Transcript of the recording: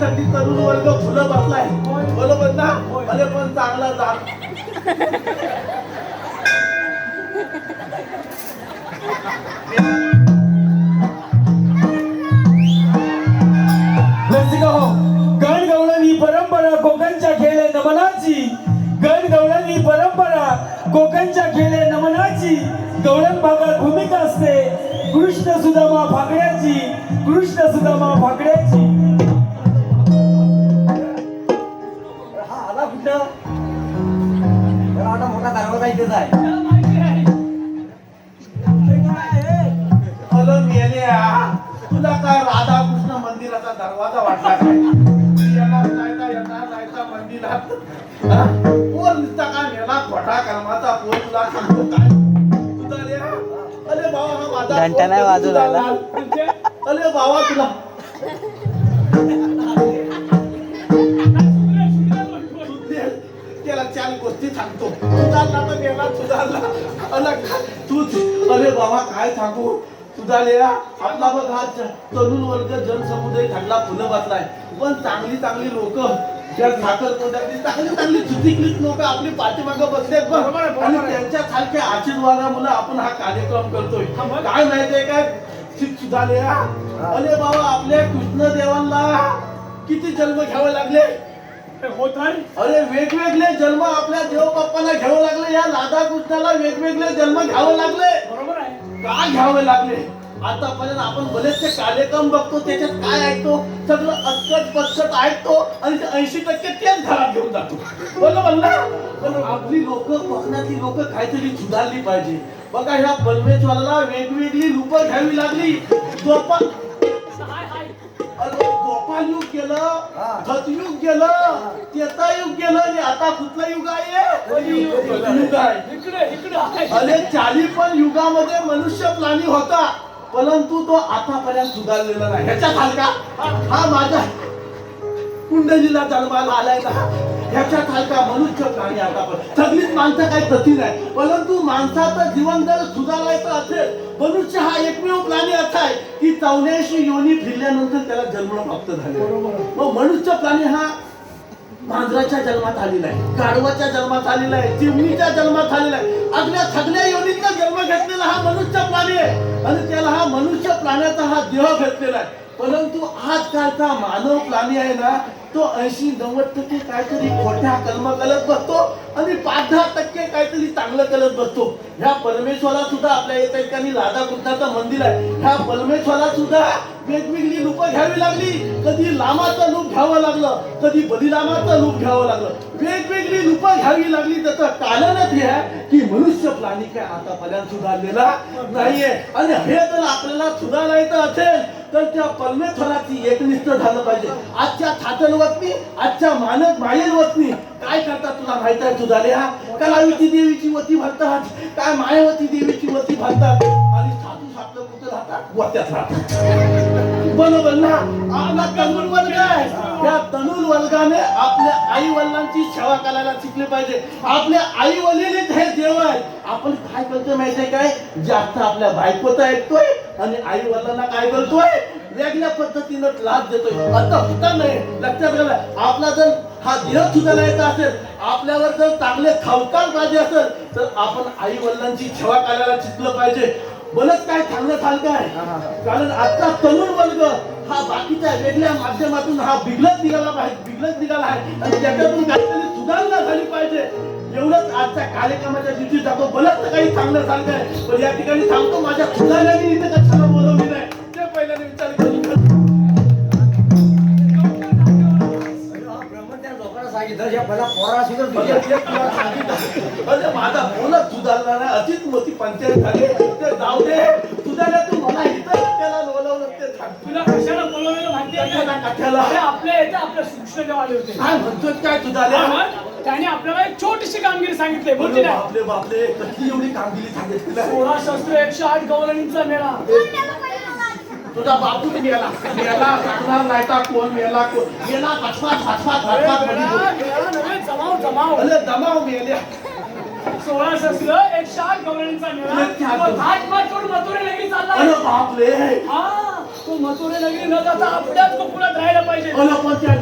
थंडी तरुण वर्ग फुलं बसलाय बरोबर ना अरे पण चांगला जा. हो गण गवळण परंपरा कोकणच्या खेळ नमनाची. गण गवळण परंपरा कोकणच्या खेळ नमनाची. गवळण भागात भूमिका असते. कृष्ण सुदामा फाकड्याची कृष्ण सुदामा फाकड्याची इथेच आहे तुला काय राधाकृष्ण मंदिराचा दरवाजा वाटला काय मंदिरात? कोण काय मेला खोटा कर्माचा पोर तुला सांगतो काय? अरे बाबा हा माझा घंटा नाही वाजू लागला. लाल. अरे बाबा तुला त्याला चार गोष्टी सांगतो. सुधारला तर गेला सुधारला अला अरे बाबा काय सांगू? सुधारले आपला बघ हा तरुण वर्ग जनसमुदाय थंडला फुलं बसलाय. पण चांगली चांगली लोक त्या साखर चांगली चांगली चुतीकलीत लोक आपली पाठीमागं बसलेत बघ. आणि त्यांच्या सारख्या आशीर्वादामुळे आपण हा कार्यक्रम करतोय. काय माहितीये काय? सुधारले अरे बाबा आपल्या कृष्णदेवांना किती जन्म घ्यावे लागले? होत अरे वेगवेगळे जन्म आपल्या देव बाप्पाला घ्यावं लागले या राधा कृष्णाला वेगवेगळे जन्म घ्यावे लागले. बरोबर आहे. का घ्यावे लागले? आतापर्यंत आपण बरेचसे कार्यक्रम बघतो त्याच्यात काय ऐकतो सगळं अचकट पचकट ऐकतो आणि ऐंशी टक्के तेच घरात घेऊन जातो. बरोबर ना? पण आपली लोक कोकणातली लोक काहीतरी सुधारली पाहिजे. बघा ह्या बलमेश्वराला वेगवेगळी रूप घ्यावी लागली. युग गेलं धतयुग गेलं त्रेता युग गेलं आणि आता कुठलं युग आहे? युग आहे? इकडे इकडे अरे चाली पण युगामध्ये मनुष्य प्राणी होता परंतु तो आतापर्यंत सुधारलेला नाही. ह्याच्या हा माझा कुंडलीला जन्माला आलाय ना. ह्याच्या सारखा मनुष्य प्राणी आतापर्यंत सगळीच माणसं काही गती नाही. परंतु माणसाचं जीवन जर सुधारायचं असेल मनुष्य हा एकमेव प्राणी असा आहे की चौऱ्याऐंशी योनी फिरल्यानंतर त्याला जन्म प्राप्त झाले. मग मनुष्य प्राणी हा मांजराच्या जन्मात आलेला आहे गाढवाच्या जन्मात आलेला आहे चिमणीच्या जन्मात आलेला आहे. अगल्या सगळ्या योनीचा जन्म घेतलेला हा मनुष्य प्राणी आहे. आणि त्याला हा मनुष्य प्राण्याचा हा देह घेतलेला आहे. परंतु आजकालचा मानव प्राणी आहे ना तो ऐंशी नव्वद टक्के काहीतरी खोट्या कलम करत बसतो आणि पाच दहा टक्के काहीतरी चांगलं करत बसतो. ह्या परमेश्वरा सुद्धा आपल्या या ठिकाणी राधाकृष्णाचं मंदिर आहे. ह्या परमेश्वरा सुद्धा वेगवेगळी रूप घ्यावी लागली. कधी लामाचं रूप घ्यावं लागलं कधी बलिरामाचं रूप घ्यावं लागलं. वेगवेगळी रूप घ्यावी लागली. त्याचं कारणच हे आहे की मनुष्य प्राणी काय आतापर्यंत सुधारलेला नाहीये. आणि हे जर आपल्याला सुधारायचं असेल तर त्या परमेश्वराची एकनिष्ठ झालं पाहिजे. आजच्या थाटल वतनी आजच्या मानक मायेल वतनी काय करतात तुला माहीत आहे तुझा हा कलावीची देवीची वती भरतात. काय मायावती देवीची वती भरतात? सापलं बरोबर ना. आपला तरुण वर्ग आहे. त्या तरुण वर्गाने आपल्या आई वडिलांची सेवा करायला शिकले पाहिजे. आपल्या आई वडील हे देव आहे आपण काय करतोय माहितीये काय? जास्त आपल्या बायकोचा ऐकतोय आणि आई वडिलांना काय करतोय? वेगळ्या पद्धतीनं लाभ देतोय. आता होता नाही. लक्षात घाला आपला जर हा देह सुधारायचा असेल आपल्यावर जर चांगले खावकार पाहिजे असेल तर आपण आई वडिलांची सेवा करायला शिकलं पाहिजे. बरंच काय चांगलं चालतं आहे कारण आजचा तरुण वर्ग हा बाकीच्या वेगळ्या माध्यमातून हा बिघडत निघाला पाहिजे बिघडत निघाला आहे. आणि त्याच्यातून काहीतरी सुधारणा झाली पाहिजे. एवढंच आजच्या कार्यक्रमाच्या दिवशी जातो. बरंच काही चांगलं चालतंय. पण या ठिकाणी सांगतो माझ्या सुधारण्याने इथे कशाला बोलवली नाही. ते पहिल्याने विचार करून सांगितलं या मला पोरा सुद्धा अरे माझा बोलत सुधारला नाही. अशीच मोठी पंचायत झाली. ते जाऊ दे. सुधारल्या तू मला इथं त्याला बोलवलं ते. तुला कशाला बोलवलेलं माहिती आहे? कशाला, का? कशाला? अरे आपल्या इथे आपले सूक्ष्म आले होते. काय म्हणतोय? काय त्याने आपल्याला एक छोटीशी कामगिरी सांगितली. बोलती ना. बापले बापले कसली एवढी कामगिरी सांगितली. सोळा शस्त्र एकशे आठ गवळणींचा मेळा. तुझा बापूच मेला मेला सांगणार नाही का कोण मेला कोण? मेला जमाव. अरे दमाव मेल्या सोळा शस्त्र एकशे आठ गवळणींचा मेळा तो माट करून मथुरे लगेच चालला. अरे बापले हा तो मथुरे नगरी न जाता आपल्याच गोकुळात राहायला पाहिजे. अला पण त्या